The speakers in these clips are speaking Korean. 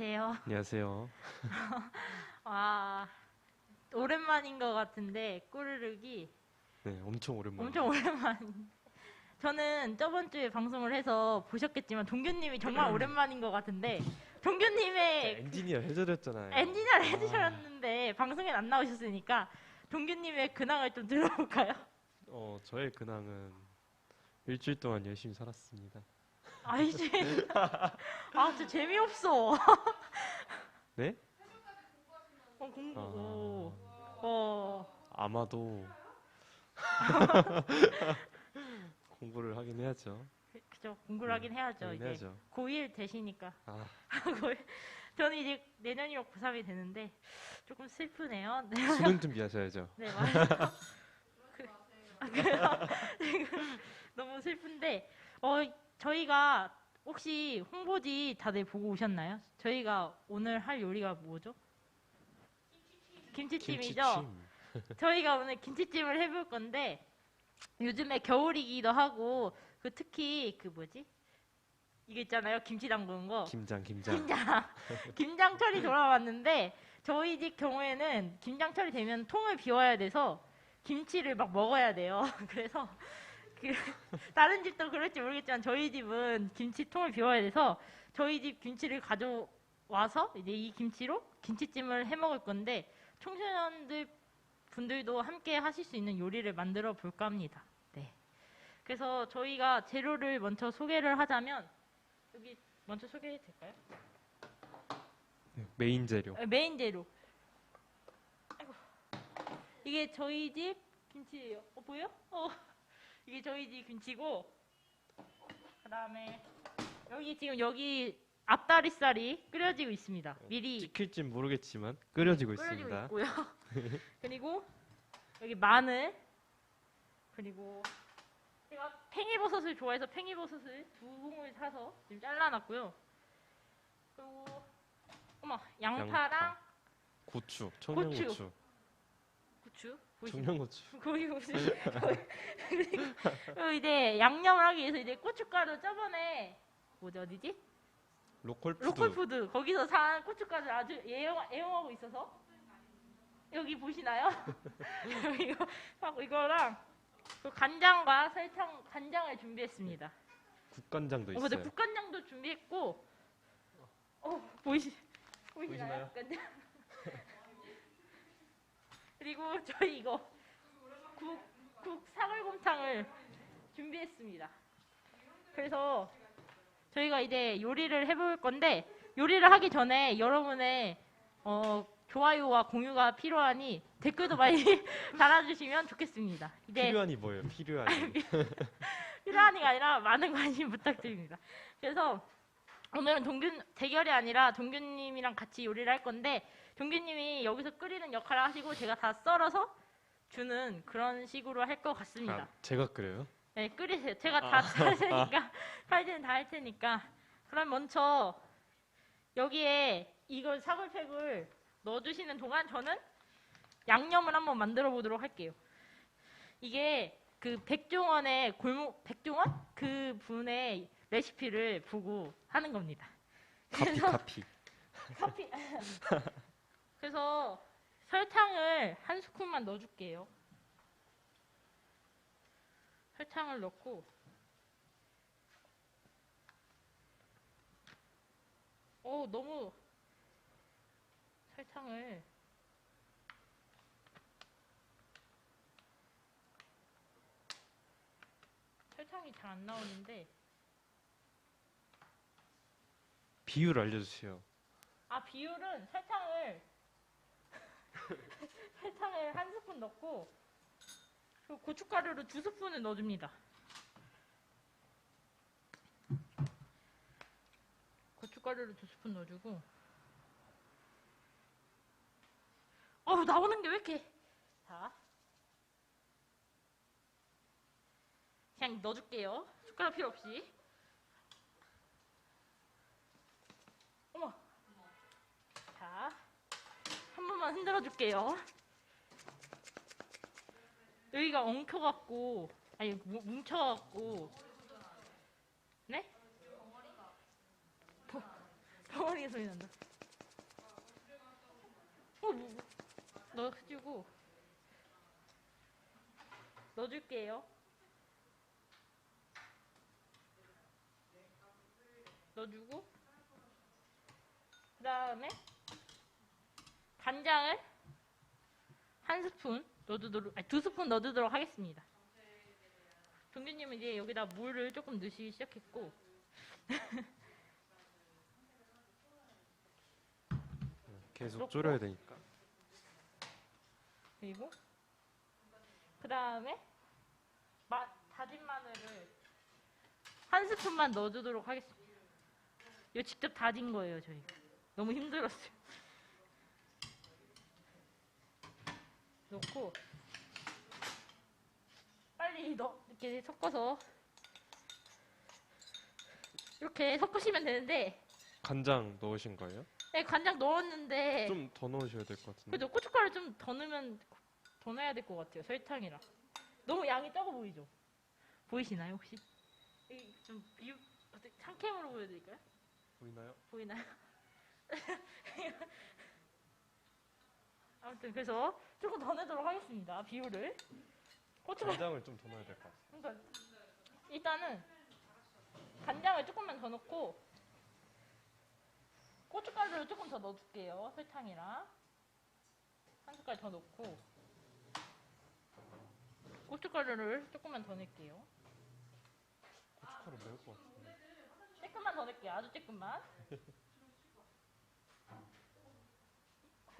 안녕하세요. 안녕하세요. 와, 오랜만인 것 같은데 꾸르륵이 네, 엄청 오랜만에. 엄청 오랜만. 저는 저번 주에 방송을 해서 보셨겠지만 동규님이 정말 오랜만인 것 같은데 동규님의 엔지니어 해드렸잖아요. 엔지니어를 해주셨는데 방송에 안 나오셨으니까 동규님의 근황을 좀 들어볼까요? 어, 저의 근황은 일주일 동안 열심히 살았습니다. 아이씨, 아, 저 재미없어. 네? 어, 공부. 아. 오. 어. 아마도 공부를 하긴 해야죠. 그죠 공부를 하긴 해야죠 하긴 이제 해야죠. 고1 되시니까 아, 고1 저는 이제 내년이면 고3이 되는데 조금 슬프네요 네, 수능 준비하셔야죠. 네 맞아요 그, 아, 그래요? 지금 너무 슬픈데 어 저희가 혹시 홍보지 다들 보고 오셨나요? 저희가 오늘 할 요리가 뭐죠? 김치찜이죠? 김치찜. 저희가 오늘 김치찜을 해볼 건데 요즘에 겨울이기도 하고 그 특히 그 뭐지 이게 있잖아요 김치 담그는 거 김장, 김장. 김장 김장철이 돌아왔는데 저희 집 경우에는 김장철이 되면 통을 비워야 돼서 김치를 막 먹어야 돼요 그래서 그 다른 집도 그럴지 모르겠지만 저희 집은 김치통을 비워야 돼서 저희 집 김치를 가져와서 이제 이 김치로 김치찜을 해 먹을 건데 청소년들 분들도 함께 하실 수 있는 요리를 만들어 볼까 합니다. 네. 그래서 저희가 재료를 먼저 소개를 하자면 여기 먼저 소개해도 될까요? 네, 메인 재료. 아, 메인 재료. 아이고. 이게 저희 집 김치예요. 어 보여? 어. 이게 저희 집 김치고 그다음에 여기 지금 여기 앞다리살이 끓여지고 있습니다. 미리 찍힐진 모르겠지만 끓여지고 끓여지고 있습니다. 있고요. 그리고 여기 마늘 그리고 제가 팽이버섯을 좋아해서 팽이버섯을 두 봉을 사서 지금 잘라놨고요. 그리고 어머 양파랑 양파. 고추, 청양고추. 고추. 고추 보이시나요? 청양고추. 거기 보시 그리고 이제 양념을 하기 위해서 이제 고춧가루 저번에 뭐지 어디지? 로컬푸드. 로컬푸드 거기서 산 고춧가루 아주 애용, 애용하고 있어서 여기 보시나요? 이거 하고 이거랑 그 간장과 설탕 간장을 준비했습니다. 국간장도 어, 맞아 있어요. 국간장도 준비했고 어 보이시 보이시나요? 보이시나요? 국간장 그리고 저희 이거 국, 국 사골곰탕을 준비했습니다. 그래서 저희가 이제 요리를 해볼 건데 요리를 하기 전에 여러분의 어, 좋아요와 공유가 필요하니 댓글도 많이 달아주시면 좋겠습니다. 이제 필요한이 뭐예요? 필요한이. 필요한이가 아니라 많은 관심 부탁드립니다. 그래서 오늘은 동균 대결이 아니라 동균님이랑 같이 요리를 할 건데 동균님이 여기서 끓이는 역할을 하시고 제가 다 썰어서 주는 그런 식으로 할 것 같습니다. 아, 제가 끓여요? 네, 끓이세요. 제가 다할 테니까 칼질은 다할 테니까. 그럼 먼저 여기에 이걸 사골팩을 넣어주시는 동안 저는 양념을 한번 만들어 보도록 할게요. 이게 그 백종원의 골목 백종원 그 분의 레시피를 보고 하는 겁니다. 카피, 카피. 커피. 그래서 설탕을 한 스푼만 넣어줄게요. 설탕을 넣고 오 너무 설탕을 설탕이 잘 안 나오는데 비율 알려주세요. 아 비율은 설탕을 설탕을 한 스푼 넣고 그리고 고춧가루를 두 스푼을 넣어줍니다. 고춧가루를 두 스푼 넣어주고 어 나오는 게 왜 이렇게 자 그냥 넣어줄게요. 숟가락 필요 없이. 어머. 자, 한 번만 흔들어 줄게요. 여기가 엉켜갖고, 아니, 뭉- 뭉쳐갖고. 네? 버- 덩어리 소리 난다. 어, 뭐, 넣어주고. 넣어줄게요. 넣어주고 그 다음에 간장을 한 스푼 넣어주도록 아니 두 스푼 넣어주도록 하겠습니다. 종규님은 이제 여기다 물을 조금 넣으시기 시작했고 계속. 졸여야 되니까. 그리고 그 다음에 마, 다진 마늘을 한 스푼만 넣어주도록 하겠습니다. 이거 직접 다진 거예요, 저희가. 너무 힘들었어요. 넣고 빨리 넣 이렇게 섞어서 이렇게 섞으시면 되는데 간장 넣으신 거예요? 네, 간장 넣었는데 좀 더 넣으셔야 될 것 같은데. 그죠? 고춧가루 좀 더 넣으면 더 넣어야 될 것 같아요. 설탕이랑. 너무 양이 적어 보이죠? 보이시나요 혹시? 이좀 비유 어떻게 상캠으로 보여드릴까요? 보이나요? 보이나요? 아무튼 그래서 조금 더 넣도록 하겠습니다. 비율을. 고춧가루 간장을 좀 더 넣어야 될 것 같아요. 그러니까 일단은 간장을 조금만 더 넣고 고춧가루를 조금 더 넣어줄게요. 설탕이랑 한 숟갈 더 넣고 고춧가루를 조금만 더 넣을게요. 고춧가루 매울 것 같은데. 조금만 더 넣을게요. 아주 조금만.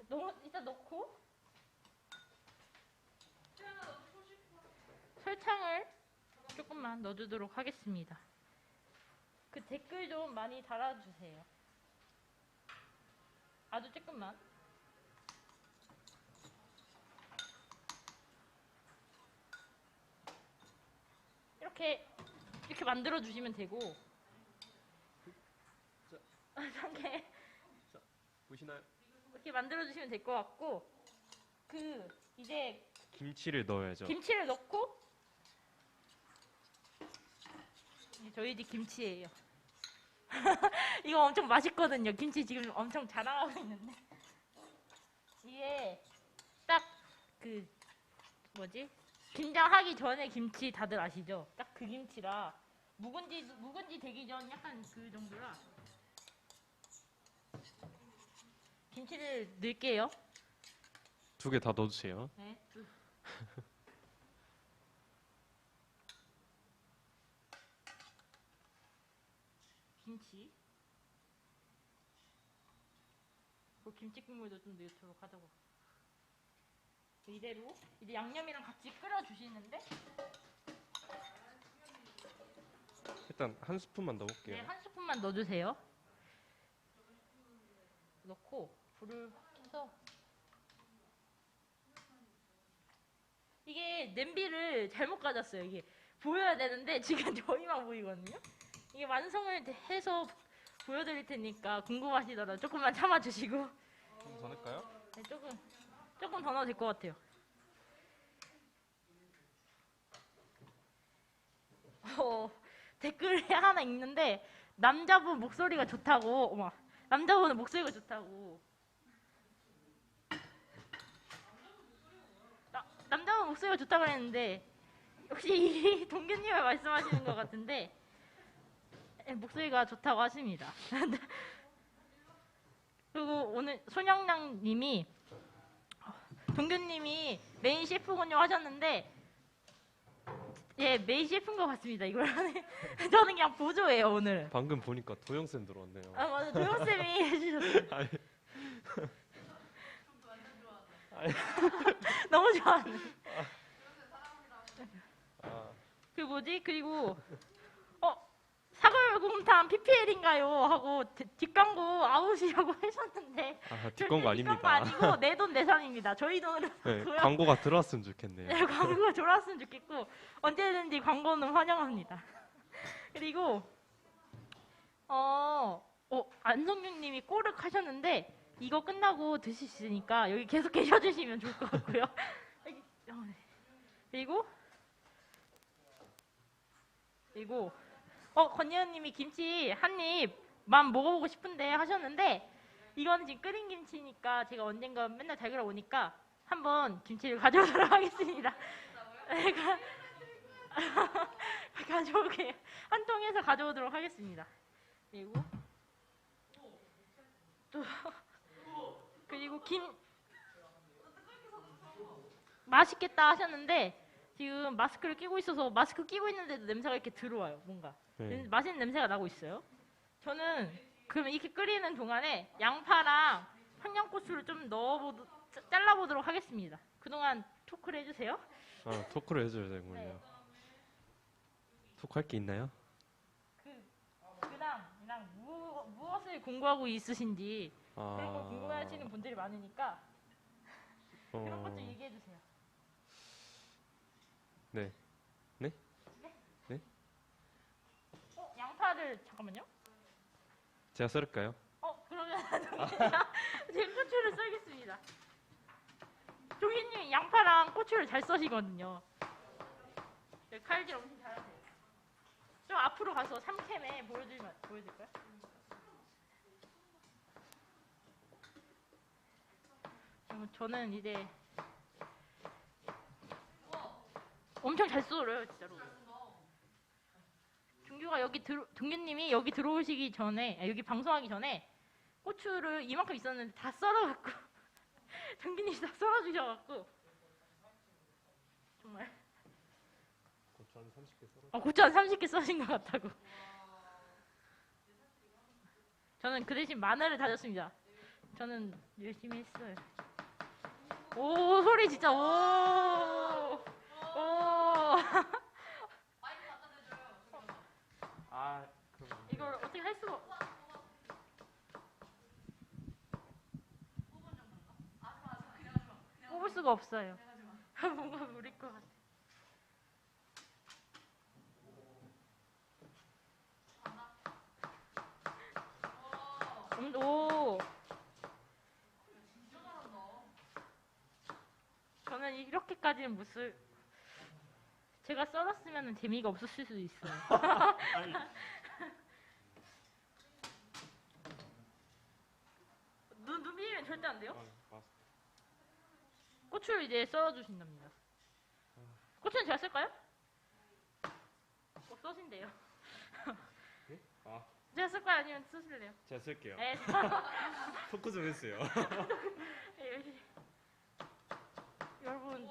너무 일단 넣고 설탕을 조금만 넣어주도록 하겠습니다. 그 댓글 좀 많이 달아주세요. 아주 조금만. 이렇게 이렇게 만들어 주시면 되고. 이렇게 보시나요? 이렇게 만들어 주시면 될 것 같고 그 이제 김치를 넣어야죠. 김치를 넣고 이게 저희 집 김치예요. 이거 엄청 맛있거든요. 김치 지금 엄청 자랑하고 있는데 이게 딱 그 뭐지 김장하기 전에 김치 다들 아시죠? 딱 그 김치라 묵은지 묵은지 되기 전 약간 그 정도라 김치를 넣을게요. 두 개 다 넣어주세요. 네. 김치. 그 김치 국물도 좀 넣도록 하자고. 이대로 이제 양념이랑 같이 끓여 주시는데 일단 한 스푼만 넣어볼게요. 네, 한 스푼만 넣어주세요. 넣고 불을 확 켜서 이게 냄비를 잘못 가졌어요. 이게 보여야 되는데 지금 저희만 보이거든요. 이게 완성을 해서 보여드릴 테니까 궁금하시더라도 조금만 참아주시고 좀 더 넣을까요? 네, 조금 조금 더 넣어도 될 것 같아요. 어, 댓글에 하나 있는데 남자분 목소리가 좋다고. 어머, 남자분은 목소리가 좋다고. 나, 남자분 목소리가 좋다고 그랬는데 역시 이 동규님을 말씀하시는 것 같은데 예, 목소리가 좋다고 하십니다. 그리고 오늘 손영랑님이 동규님이 메인 셰프군요 하셨는데 예 메인 셰프인 것 같습니다. 이거는 저는 그냥 보조예요 오늘. 방금 보니까 도영 쌤 들어왔네요. 아 맞아. 도영 쌤이 해주셨어요. 아니. 너무 좋아하네. 아, 그 뭐지? 그리고 어 사골곰탕 PPL인가요? 하고 뒷- 뒷광고 아웃이라고 하셨는데 아, 절대 뒷광고 아닙니다. 아니고 내 돈 내산입니다. 저희 돈으로 네, 고요. 광고가 들어왔으면 좋겠네요. 네, 광고가 돌아왔으면 좋겠고 언제든지 광고는 환영합니다. 그리고 어, 어 안성윤님이 꼬륵 하셨는데 이거 끝나고 드실 수 있으니까 여기 계속 계셔주시면 좋을 것 같고요. 어, 네. 그리고 그리고 어 건예현님이 김치 한 입만 먹어보고 싶은데 하셨는데 이건 지금 끓인 김치니까 제가 언젠가 맨날 달걀 오니까 한번 김치를 가져오도록 하겠습니다. 내가 가져오게 한 통에서 가져오도록 하겠습니다. 그리고 또 그리고 김 맛있겠다 하셨는데 지금 마스크를 끼고 있어서 마스크 끼고 있는데도 냄새가 이렇게 들어와요. 뭔가 네. 냄- 맛있는 냄새가 나고 있어요. 저는 그럼 이렇게 끓이는 동안에 양파랑 청양고추를 좀 넣어보도 짜- 잘라보도록 하겠습니다. 그동안 토크를 해주세요. 아, 토크를 해줘야 되는군요. 토크할 게 있나요? 그다음 그냥 무, 무엇을 공부하고 있으신지 아, 그런 거 궁금해하시는 분들이 많으니까 그런 것좀 어, 얘기해 주세요. 네. 네? 어, 양파를 잠깐만요. 제가 썰을까요? 어 그러면 동희가 제 고추를 썰겠습니다. 종희님이 양파랑 고추를 잘 써시거든요. 네, 칼질 엄청 잘하세요. 좀 앞으로 가서 삼캠에 보여주면 보여줄까요? 음, 저는 이제 엄청 잘 썰어요, 진짜로. 종규가 여기 들어, 종규님이 여기 들어오시기 전에, 아, 여기 방송하기 전에 고추를 이만큼 있었는데 다 썰어갖고 종규님이 다 썰어주셔갖고 정말 고추 한 30개 썰어. 어, 고추 한 30개 써신 것 같다고. 저는 그 대신 마늘을 다졌습니다. 저는 열심히 했어요. 오 소리 진짜 오 오. 아, 그럼 이걸 어떻게 할 수가 없- 뽑을 수가 없어요. 뭔가 무릴 것 같아. 음, 오. 저는 이렇게까지는 무슨 제가 썰었으면 재미가 없었을 수도 있어요. 눈, 눈 비비면 절대 안 돼요? 고추를 이제 썰어주신답니다. 고추는 제가 쓸까요? 어, 써신대요. 아, 제가 쓸까요? 아니면 쓰실래요? 제가 쓸게요. 네. 토크 좀 했어요. 네. 여러분,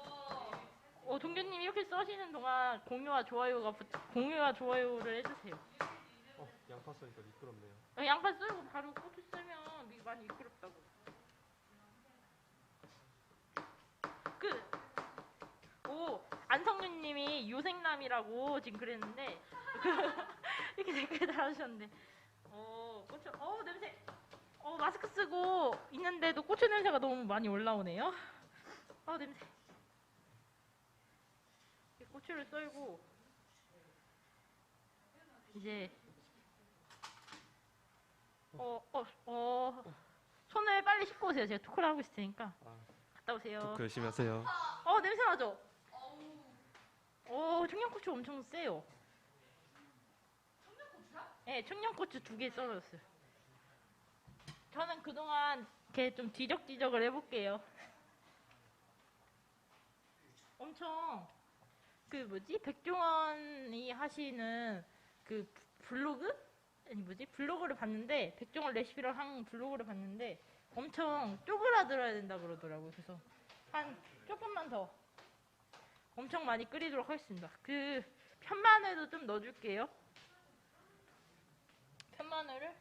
어, 동규님 이렇게 써시는 동안 공유와 좋아요가 붙- 공유와 좋아요를 해주세요. 어, 양파 썰니까 미끄럽네요. 어, 양파 썰고 바로 고추 썰면 미- 많이 미끄럽다고. 그, 오, 안성윤님이 요생남이라고 지금 그랬는데, 이렇게 댓글 달아주셨는데, 어, 고추, 어, 냄새, 어, 마스크 쓰고 있는데도 고추 냄새가 너무 많이 올라오네요. 어, 냄새. 고추를 썰고, 이제, 어, 어, 어, 손을 빨리 씻고 오세요. 제가 토크를 하고 있을 테니까. 아, 갔다 오세요. 토크 열심히 하세요. 어, 냄새 나죠? 어, 청양고추 엄청 세요. 네, 청양고추 두 개 썰어줬어요. 저는 그동안 이렇게 좀 뒤적뒤적을 해볼게요. 엄청 그 뭐지 백종원이 하시는 그 블로그 아니 뭐지 블로그를 봤는데 백종원 레시피를 한 블로그를 봤는데 엄청 쪼그라들어야 된다 그러더라고요. 그래서 한 조금만 더 엄청 많이 끓이도록 하겠습니다. 그 편마늘도 좀 넣어줄게요. 편마늘을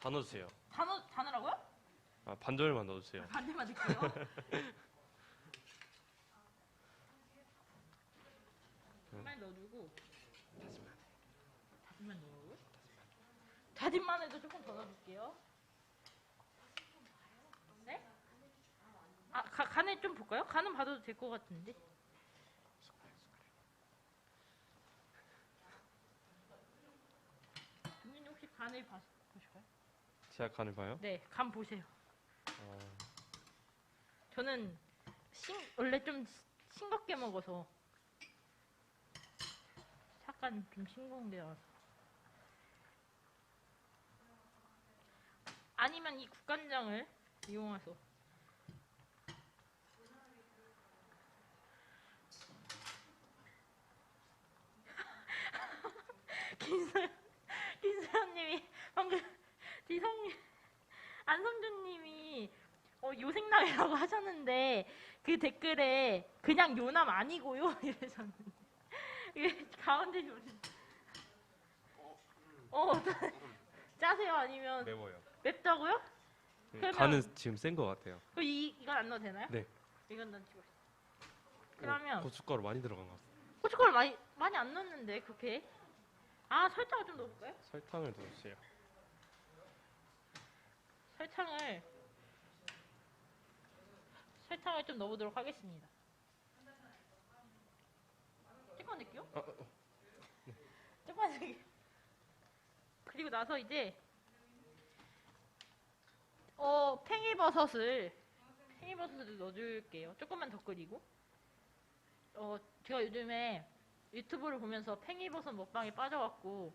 다 넣어주세요. 다 넣, 다 넣으라고요? 아, 반절만 넣어주세요. 반대만 넣을게요. 잠시만요. 다진 마늘도 조금 더 넣어줄게요. 네? 아, 가, 간을 좀 볼까요? 간은 봐도 될 것 같은데. 김민님 혹시 간을 봐, 보실까요? 제가 간을 봐요? 네, 간 보세요. 어, 저는 싱, 원래 좀 시- 싱겁게 먹어서 약간 좀 싱거운 게 나와서. 아니면 이 국간장을 이용해서. 김소연 김소연님이 방금 지성님 안성준님이 어, 요생남이라고 하셨는데 그 댓글에 그냥 요남 아니고요 이러셨는데 가운데 요즘 어 어떤- 짜세요 아니면 매워요. 맵다고요? 네, 그러면- 간은 지금 센 것 같아요. 그럼 이 이건 안 넣어도 되나요? 네. 이건 넣고 그러면 오, 고춧가루 많이 들어간 것 같아요. 고춧가루 많이 많이 안 넣었는데 그렇게 아 설탕을 좀 넣어볼까요? 설탕을 넣으세요. 설탕을 설탕을 좀 넣어보도록 하겠습니다. 조금만 넣을게요. 아, 어, 조금만 넣을게요. 그리고 나서 이제 어 팽이버섯을 팽이버섯을 넣어줄게요. 조금만 더 끓이고 어 제가 요즘에 유튜브를 보면서 팽이버섯 먹방에 빠져갖고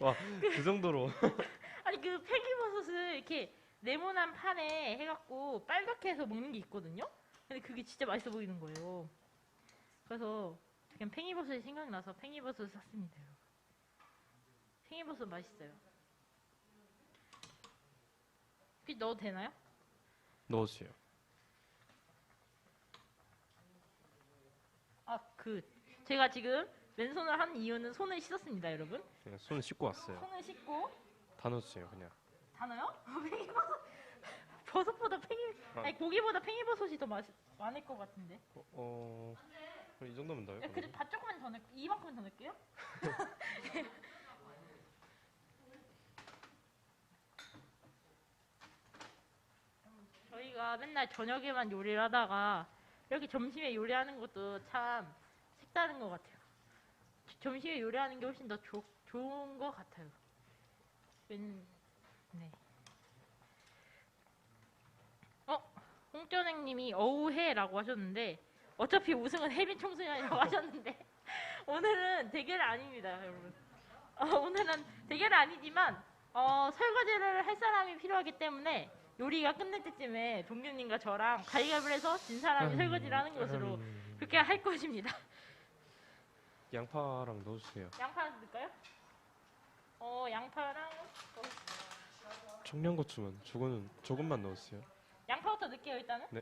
와, 그 정도로 아니 그 팽이버섯을 이렇게 네모난 판에 해갖고 빨갛게 해서 먹는 게 있거든요. 근데 그게 진짜 맛있어 보이는 거예요. 그래서 그냥 팽이버섯이 생각이 나서 팽이버섯을 샀습니다. 팽이버섯 맛있어요. 혹시 넣어도 되나요? 넣어주세요. 아 그 제가 지금 왼손을 한 이유는 손을 씻었습니다, 여러분. 그냥 손 씻고 왔어요. 손을 씻고 다 넣어주세요, 그냥. 다 넣어요? 팽이버섯 버섯보다 팽이 아. 아니 고기보다 팽이버섯이 더맛 많을 것 같은데. 어, 어, 그럼 이 정도면 넣어요? 야, 근데 밥 조금만 더 넣, 이만큼 더 넣을게요. 저희가 맨날 저녁에만 요리를 하다가 이렇게 점심에 요리하는 것도 참 색다른 것 같아요. 점심에 요리하는 게 훨씬 더 좋- 좋은 것 같아요. 웬, 네. 어? 홍전행님이 어우해라고 하셨는데 어차피 우승은 혜빈 청소년이라고 하셨는데 오늘은 대결 아닙니다, 여러분. 어, 오늘은 대결 아니지만 어, 설거지를 할 사람이 필요하기 때문에 요리가 끝날 때쯤에 동규님과 저랑 가위바위보를 해서 진 사람이 설거지를 하는 것으로 음, 그렇게 할 것입니다. 양파랑 넣어주세요. 양파 넣을까요? 어, 양파랑 어, 청양고추만 조금 조금만 넣어주세요. 양파부터 넣을게요, 일단은. 네.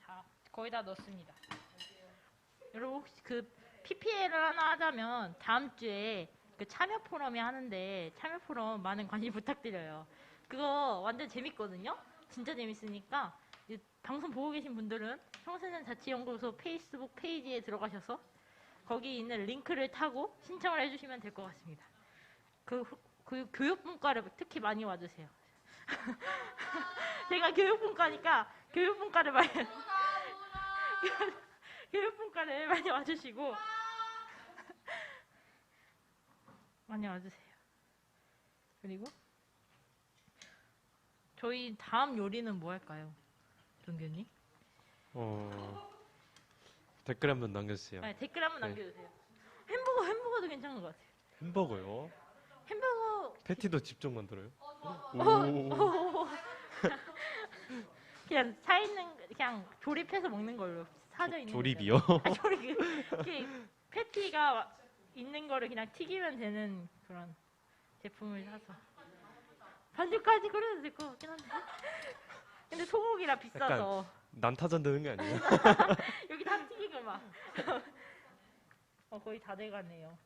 자, 거의 다 넣었습니다. 여러분 혹시 그 PPL을 하나 하자면 다음 주에 그 참여 포럼이 하는데 참여 포럼 많은 관심 부탁드려요. 그거 완전 재밌거든요. 진짜 재밌으니까 이 방송 보고 계신 분들은 청소년 자치연구소 페이스북 페이지에 들어가셔서 거기 있는 링크를 타고 신청을 해주시면 될 것 같습니다. 그, 후- 그 교육분과를 특히 많이 와주세요. 제가 교육분과니까 교육분과를 많이 교육분과를 많이 와주시고 많이 와주세요. 그리고 저희 다음 요리는 뭐 할까요, 동규님? 어, 댓글 한번 남겨주세요. 네, 댓글 한번 네. 남겨주세요. 햄버거 햄버거도 괜찮은 것 같아요. 햄버거요? 햄버거 패티도 직접 만들어요? 어, 오, 그냥 사 있는 그냥 조립해서 먹는 걸로 사져 있는 조립이요? 아, 조립 이렇게 패티가 있는 거를 그냥 튀기면 되는 그런 제품을 사서 반죽까지 그려도 될 것 같긴 한데 근데 소고기라 비싸서 난타전 되는 게 아니에요? 여기 다 튀기고 막 어, 거의 다 돼가네요.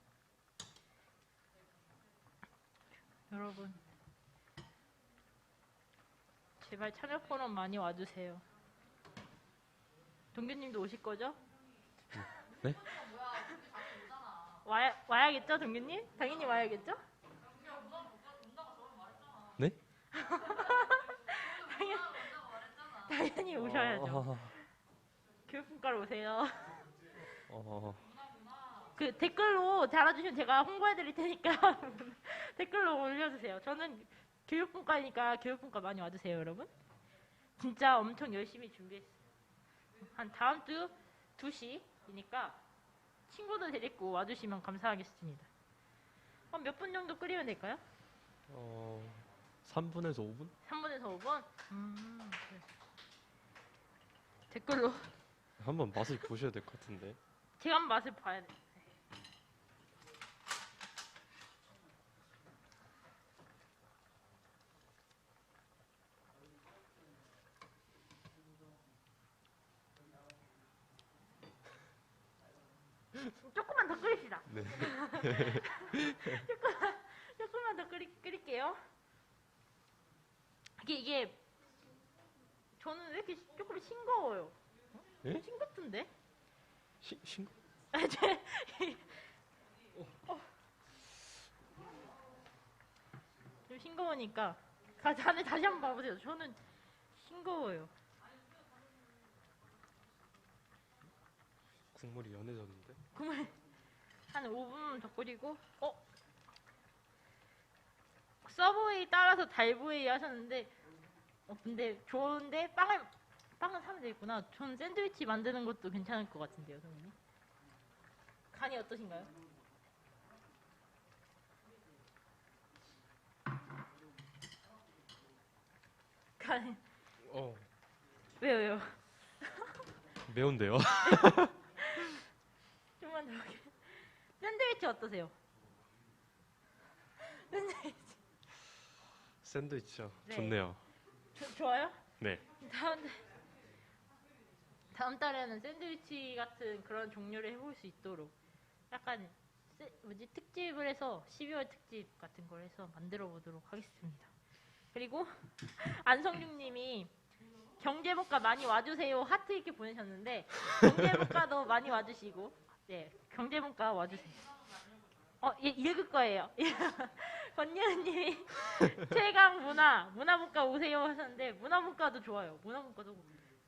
여러분, 제발 참여 포럼 많이 와주세요. 동규님도 오실 거죠? 네? 와야, 와야겠죠, 동규님? 당연히 와야겠죠? 네? 당연, 당연히 오셔야죠. 어, 교육분과로 오세요. 어, 그 댓글로 달아주시면 제가 홍보해드릴 테니까 댓글로 올려주세요. 저는 교육분과니까 교육분과 많이 와주세요, 여러분. 진짜 엄청 열심히 준비했어요. 한 다음 주 2시이니까 친구들 데리고 와주시면 감사하겠습니다. 한 몇 분 정도 끓이면 될까요? 어, 3분에서 5분? 3분에서 5분? 음, 그래. 댓글로 한번 맛을 보셔야 될 것 같은데. 제가 한번 맛을 봐야 돼. 조금만 더 끓입시다. 네. 조금만 더 끓이, 끓일게요. 이게 이게 저는 왜 이렇게 조금 싱거워요? 예? 싱겁던데? 시, 신, 아, 제, 어. 좀 싱거우니까 가 안에 다시 한번 봐보세요. 저는 싱거워요. 국물이 연해졌는데? 그러면 한 5분 더 끓이고 어? 서브웨이 따라서 달브웨이 하셨는데 어 근데 좋은데 빵을 빵은 사면 되겠구나. 전 샌드위치 만드는 것도 괜찮을 것 같은데요, 선생님. 간이 어떠신가요? 간 어, 왜요 왜요? 매운데요? 좀만 더 먹게. 샌드위치 어떠세요? 샌드위치 샌드위치요. 네. 좋네요. 조- 좋아요? 네. 다음 달- 다음 달에는 샌드위치 같은 그런 종류를 해볼 수 있도록 약간 세- 뭐지 특집을 해서 12월 특집 같은 걸 해서 만들어 보도록 하겠습니다. 그리고 안성준님이 경제문과 많이 와주세요 하트 이렇게 보내셨는데 경제문과도 많이 와주시고 네 경제문과 와주세요. 어 예, 읽을 거예요. 권예은님이 최강 문화 문화문과 오세요 하셨는데 문화문과도 좋아요. 문화문과도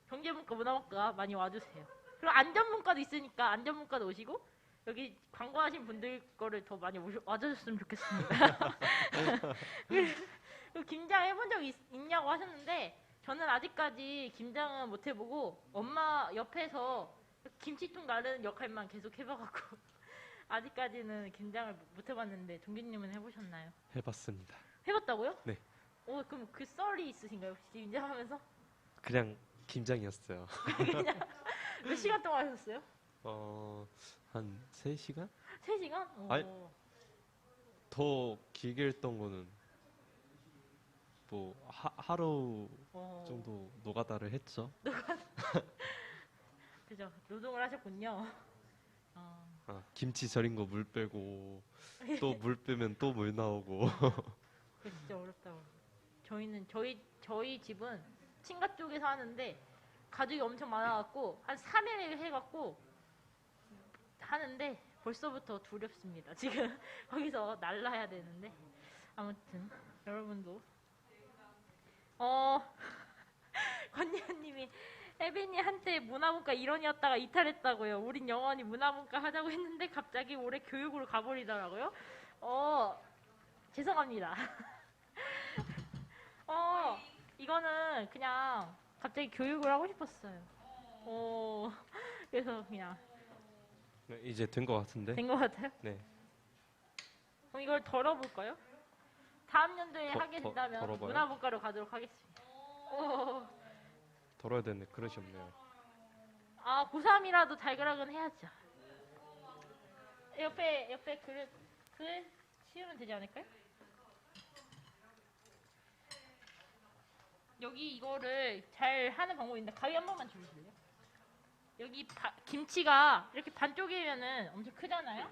경제문과 문화문과 많이 와주세요. 그리고 안전문과도 있으니까 안전문과도 오시고 여기 광고하신 분들 거를 더 많이 오셔, 와주셨으면 좋겠습니다. 그리고 김장 해본 적 있, 있냐고 하셨는데 저는 아직까지 김장은 못 해보고 엄마 옆에서 김치통 나르는 역할만 계속 해봐갖고 아직까지는 김장을 못- 못 해봤는데 동기님은 해보셨나요? 해봤습니다. 해봤다고요? 네. 오 그럼 그 썰이 있으신가요 혹시 김장하면서 그냥 김장이었어요. 그냥 몇 시간 동안 하셨어요? 어, 한 3시간? 3시간? 오. 아니, 더 길게 했던 거는 뭐 하, 하루 어. 정도 노가다를 했죠. 그죠 노동을 하셨군요. 어. 아, 김치 절인 거 물 빼고 또 물 빼면 또 물 나오고 그거 진짜 어렵다고. 저희는 저희 저희 집은 친가 쪽에 사는데 가족이 엄청 많아갖고 한 3일 해갖고 하는데 벌써부터 두렵습니다. 지금 거기서 날라야 되는데 아무튼 여러분도 어 권예은님이 혜빈이 한때 문화문과 일원이었다가 이탈했다고요. 우린 영원히 문화문과 하자고 했는데 갑자기 올해 교육으로 가버리더라고요. 어 죄송합니다. 어, 이거는 그냥 갑자기 교육을 하고 싶었어요. 어, 그래서 그냥 네, 이제 된 것 같은데. 된 것 같아요. 네. 그럼 이걸 덜어볼까요? 다음 연도에 더- 하게 더- 된다면 덜어봐요? 문화문과로 가도록 하겠습니다. 오, 덜어야 되는데 그릇이 없네요. 아, 고3이라도 달그락은 해야죠. 옆에, 옆에 그릇, 그릇 씌우면 되지 않을까요? 여기 이거를 잘 하는 방법이 있는데 가위 한 번만 주실래요? 여기 바- 김치가 이렇게 반쪽이면은 엄청 크잖아요.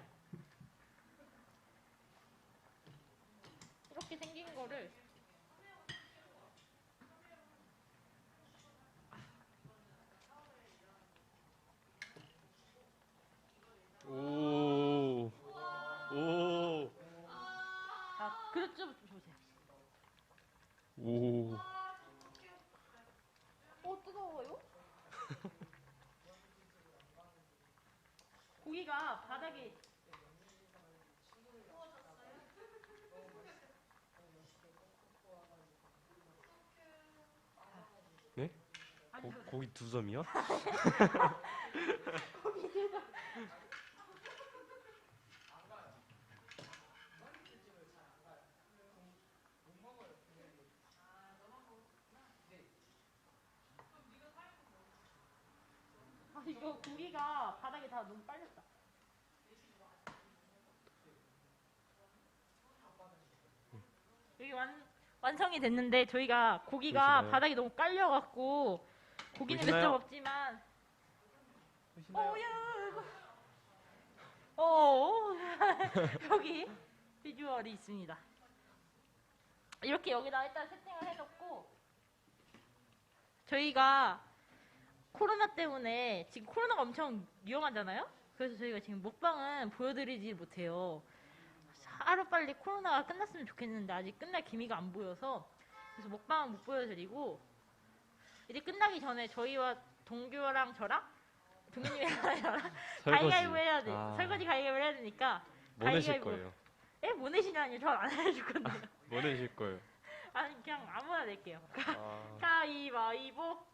이렇게 생긴 거를 오. 오. 아 그릇 좀 보세요. 오. 어 뜨거워요? 고기가 바닥에 네? 아니 고, 고기 두 점이요? 아 이거 고기가 바닥에 다 너무 빨렸다. 여기 완 완성이 됐는데 저희가 고기가 보이시나요? 바닥에 너무 깔려갖고 고기는 몇 보이시나요? 점 없지만 오야 이거 어 여기 비주얼이 있습니다. 이렇게 여기다 일단 세팅을 해놓고 저희가 코로나 때문에 지금 코로나가 엄청 위험하잖아요. 그래서 저희가 지금 먹방은 보여드리지 못해요. 하루 빨리 코로나가 끝났으면 좋겠는데 아직 끝날 기미가 안 보여서 그래서 먹방은 못 보여드리고 이제 끝나기 전에 저희와 동규랑 저랑 동규님이랑 저랑 가위가위보 해야 돼. 아, 설거지 가위가위보 해야 되니까 뭐 내실. 거예요? 에? 뭐 내시냐니 전안 해줄 건데요. 뭐 내실 거예요? 아니 그냥 아무나 낼게요. 아, 가위바위보.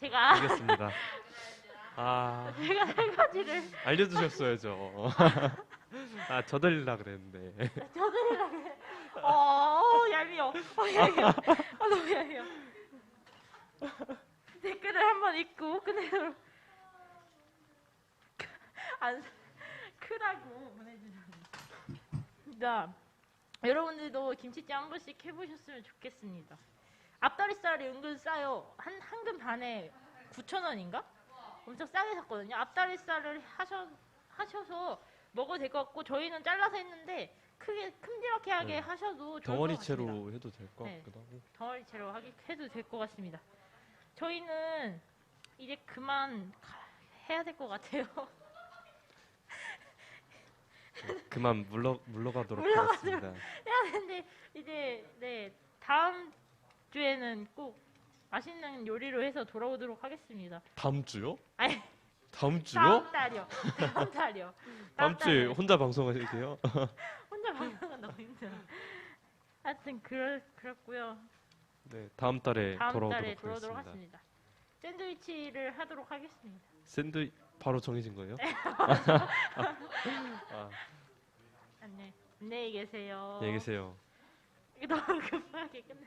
제가 알겠습니다. 아, 제가 설거지를 알려주셨어야죠. 아, 저들라 그랬는데. 저들이랑 해. 어, 얄미워. 어, 얄미워. 어, 너무 얄미워. 댓글을 한번 읽고 끝내도록. 안, 크다고 보내주셨습니다. 자, 여러분들도 김치찜 한 번씩 해보셨으면 좋겠습니다. 앞다리살이 은근 싸요. 한, 한 근 반에 9,000원인가? 엄청 싸게 샀거든요. 앞다리살을 하셔, 하셔서 먹어도 될 것 같고, 저희는 잘라서 했는데, 크게, 큼지막하게 네. 하셔도 덩어리채로. 해도 될것 네. 같기도 하고. 덩어리채로 하기, 해도 될 것 같습니다. 저희는 이제 그만 가- 해야 될 것 같아요. 네, 그만 물러 물러가도록 물러가도록. 하겠습니다. 해야 되는데, 이제, 네, 다음 주에는 꼭 맛있는 요리로 해서 돌아오도록 하겠습니다. 다음 주요? 아니, 다음 주요? 다음 달이요. 다음 달이요. 다음 주에 달에. 혼자 방송하실게요? 혼자 방송은 너무 힘들어. 하여튼 그럴 그렇고요. 네, 다음 달에 다음 돌아오도록 달에 돌아오도록 하겠습니다. 하겠습니다. 샌드위치를 하도록 하겠습니다. 샌드 바로 정해진 거예요? 네. 아, 안녕. 안녕히 계세요. 안녕히 계세요. 이거 너무 급하게 끝내.